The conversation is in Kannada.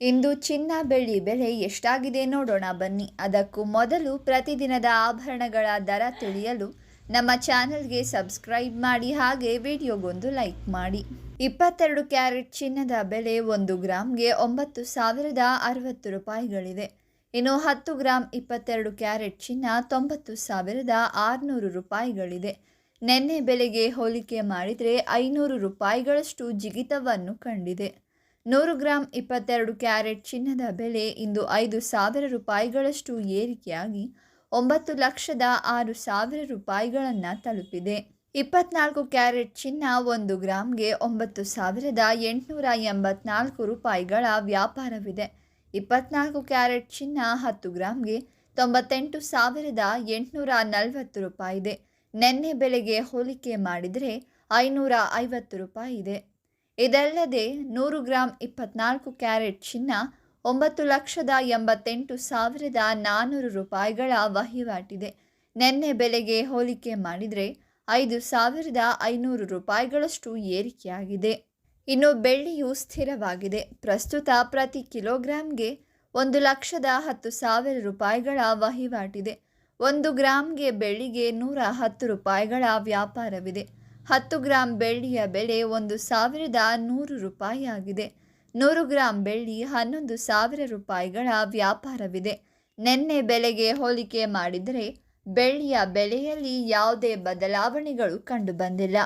ಇಂದು ಚಿನ್ನ ಬೆಳ್ಳಿ ಬೆಲೆ ಎಷ್ಟಾಗಿದೆ ನೋಡೋಣ ಬನ್ನಿ. ಅದಕ್ಕೂ ಮೊದಲು ಪ್ರತಿದಿನದ ಆಭರಣಗಳ ದರ ತಿಳಿಯಲು ನಮ್ಮ ಚಾನೆಲ್ಗೆ ಸಬ್ಸ್ಕ್ರೈಬ್ ಮಾಡಿ ಹಾಗೆ ವಿಡಿಯೋಗೊಂದು ಲೈಕ್ ಮಾಡಿ. ಇಪ್ಪತ್ತೆರಡು ಕ್ಯಾರೆಟ್ ಚಿನ್ನದ ಬೆಲೆ ಒಂದು ಗ್ರಾಮ್ಗೆ ಒಂಬತ್ತು ಸಾವಿರದ ಅರವತ್ತು ರೂಪಾಯಿಗಳಿದೆ. ಇನ್ನು ಹತ್ತು ಗ್ರಾಮ್ ಇಪ್ಪತ್ತೆರಡು ಕ್ಯಾರೆಟ್ ಚಿನ್ನ ತೊಂಬತ್ತು ಸಾವಿರದ ಆರುನೂರು ರೂಪಾಯಿಗಳಿದೆ. ನಿನ್ನೆ ಬೆಲೆಗೆ ಹೋಲಿಕೆ ಮಾಡಿದರೆ ಐನೂರು ರೂಪಾಯಿಗಳಷ್ಟು ಜಿಗಿತವನ್ನು ಕಂಡಿದೆ. ನೂರು ಗ್ರಾಂ ಇಪ್ಪತ್ತೆರಡು ಕ್ಯಾರೆಟ್ ಚಿನ್ನದ ಬೆಲೆ ಇಂದು ಐದು ಸಾವಿರ ರೂಪಾಯಿಗಳಷ್ಟು ಏರಿಕೆಯಾಗಿ ಒಂಬತ್ತು ಲಕ್ಷದ ಆರು ಸಾವಿರ ರೂಪಾಯಿಗಳನ್ನು ತಲುಪಿದೆ. ಇಪ್ಪತ್ನಾಲ್ಕು ಕ್ಯಾರೆಟ್ ಚಿನ್ನ ಒಂದು ಗ್ರಾಮ್ಗೆ ಒಂಬತ್ತು ಸಾವಿರದ ಎಂಟುನೂರ ಎಂಬತ್ನಾಲ್ಕು ರೂಪಾಯಿಗಳ ವ್ಯಾಪಾರವಿದೆ. ಇಪ್ಪತ್ನಾಲ್ಕು ಕ್ಯಾರೆಟ್ ಚಿನ್ನ ಹತ್ತು ಗ್ರಾಮ್ಗೆ ತೊಂಬತ್ತೆಂಟು ಸಾವಿರದ ಎಂಟುನೂರ ನಲವತ್ತು ರೂಪಾಯಿ ಇದೆ ನಿನ್ನೆ ಬೆಲೆಗೆ ಹೋಲಿಕೆ ಮಾಡಿದರೆ ಐನೂರ ಐವತ್ತು ರೂಪಾಯಿ ಇದೆ ಇದಲ್ಲದೆ ನೂರು ಗ್ರಾಂ ಇಪ್ಪತ್ನಾಲ್ಕು ಕ್ಯಾರೆಟ್ ಚಿನ್ನ, ಒಂಬತ್ತು ಲಕ್ಷದ ಎಂಬತ್ತೆಂಟು ಸಾವಿರದ ನಾನ್ನೂರು ರೂಪಾಯಿಗಳ ವಹಿವಾಟಿದೆ. ನಿನ್ನೆ ಬೆಲೆಗೆ ಹೋಲಿಕೆ ಮಾಡಿದರೆ ಐದು ಸಾವಿರದ ಐನೂರು ರೂಪಾಯಿಗಳಷ್ಟು ಏರಿಕೆಯಾಗಿದೆ. ಇನ್ನು ಬೆಳ್ಳಿಯು ಸ್ಥಿರವಾಗಿದೆ. ಪ್ರಸ್ತುತ ಪ್ರತಿ ಕಿಲೋಗ್ರಾಂಗೆ ಒಂದು ಲಕ್ಷದ ಹತ್ತು ಸಾವಿರ ರೂಪಾಯಿಗಳ ವಹಿವಾಟಿದೆ. ಒಂದು ಗ್ರಾಮ್ಗೆ ಬೆಳ್ಳಿಗೆ ನೂರ ಹತ್ತು ರೂಪಾಯಿಗಳ ವ್ಯಾಪಾರವಿದೆ. ಹತ್ತು ಗ್ರಾಂ ಬೆಳ್ಳಿಯ ಬೆಲೆ ಒಂದು ಸಾವಿರದ ನೂರು ರೂಪಾಯಿ ಆಗಿದೆ ನೂರು ಗ್ರಾಂ ಬೆಳ್ಳಿ ಹನ್ನೊಂದು ಸಾವಿರ ರೂಪಾಯಿಗಳ ವ್ಯಾಪಾರವಿದೆ. ನಿನ್ನೆ ಬೆಲೆಗೆ ಹೋಲಿಕೆ ಮಾಡಿದರೆ ಬೆಳ್ಳಿಯ ಬೆಲೆಯಲ್ಲಿ ಯಾವುದೇ ಬದಲಾವಣೆಗಳು ಕಂಡುಬಂದಿಲ್ಲ.